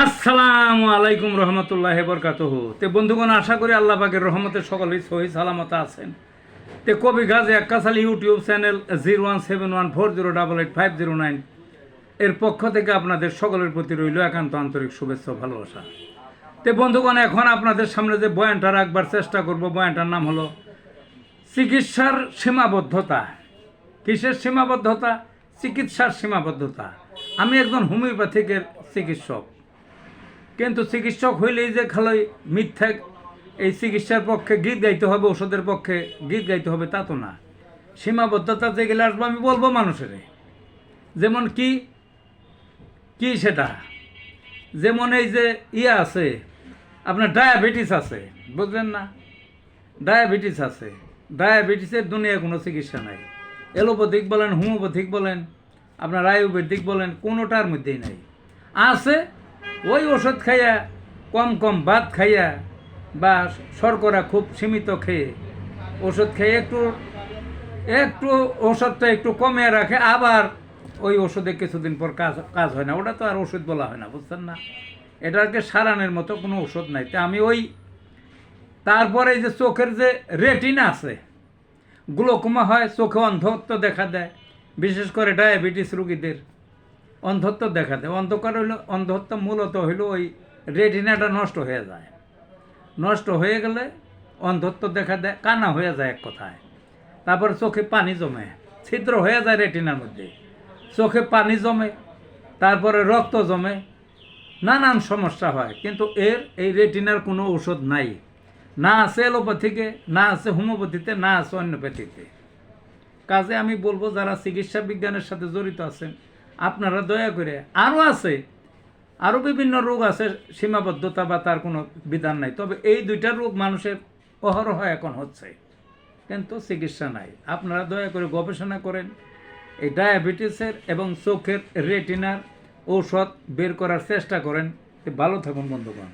আসসালামু আলাইকুম রহমতুল্লাহ বরকাতহ। তে বন্ধুগণ, আশা করি আল্লাহ পাকের রহমতে সকলেই সহি সালামত আছেন। তে কবি Gazi Akkasal YouTube channel zero one seven one four zero double eight five zero nine এর পক্ষ থেকে আপনাদের সকলের প্রতি রইল একান্ত আন্তরিক শুভেচ্ছা ভালোবাসা। তে বন্ধুগণ, এখন আপনাদের সামনে যে বয়ানটা রাখবার চেষ্টা করব, বয়ানটার নাম হলো, চিকিৎসার সীমাবদ্ধতা। কিসের সীমাবদ্ধতা? চিকিৎসার সীমাবদ্ধতা। আমি একজন হোমিওপ্যাথিকের চিকিৎসক। কিন্তু চিকিৎসক হইলেই যে খালি মিথ্যা এই চিকিৎসার পক্ষে গীত গাইতে হবে ওষুধের পক্ষে গীত গাইতে হবে, তা তো না। সীমাবদ্ধতা যেগুলো আসব, আমি বলব মানুষের। যেমন কি কি সেটা? যেমন এই যে ইয়ে আছে, আপনার ডায়াবেটিস আছে, বুঝলেন না? ডায়াবেটিস আছে। ডায়াবেটিসের দুনিয়ায় কোনো চিকিৎসা নাই। এলোপ্যাথিক বলেন, হোমিওপ্যাথিক বলেন, আপনার আয়ুর্বেদিক বলেন, কোনোটার মধ্যেই নাই। আছে ওই ওষুধ খাইয়া, কম কম ভাত খাইয়া বা শর্করা খুব সীমিত খেয়ে ওষুধ খেয়ে একটু একটু ওষুধটা একটু কমিয়ে রাখে, আবার ওই ওষুধে কিছুদিন পর কাজ কাজ হয় না। ওটা তো আর ওষুধ বলা হয় না, বুঝছেন না? এটাকে সারানোর মতো কোনো ওষুধ নাই। তা আমি ওই, তারপরে যে চোখের যে রেটিনা আছে, গ্লোকোমা হয়, চোখে অন্ধত্ব দেখা দেয়, বিশেষ করে ডায়াবেটিস রুগীদের। অন্ধত্ব দেখা দেয় অন্ধকার হইল, অন্ধত্ব মূলত হইল ওই রেটিনাটা নষ্ট হয়ে যায়। নষ্ট হয়ে গেলে অন্ধত্ব দেখা দেয়, কানা হয়ে যায় এক কথায়। তারপরে চোখে পানি জমে, ছিদ্র হয়ে যায় রেটিনার মধ্যে। চোখে পানি জমে, তারপরে রক্ত জমে, নানান সমস্যা হয়। কিন্তু এর এই রেটিনার কোনো ওষুধ নাই। না আছে এলোপ্যাথিকে না আছে হোমিওপ্যাথিতে, না আছে অন্যপ্যাথিতে। কাজে আমি বলব, যারা চিকিৎসা বিজ্ঞানের সাথে জড়িত আছেন আপনারা দয়া করে, আরও আছে, আরও বিভিন্ন রোগ আছে, সীমাবদ্ধতা বা তার কোনো বিধান নাই। তবে এই দুইটা রোগ মানুষের অহরহ এখন হচ্ছে, কিন্তু চিকিৎসা নাই। আপনারা দয়া করে গবেষণা করেন, এই ডায়াবেটিসের এবং চোখের রেটিনার ঔষধ বের করার চেষ্টা করেন। ভালো থাকুন, বন্ধুগণ।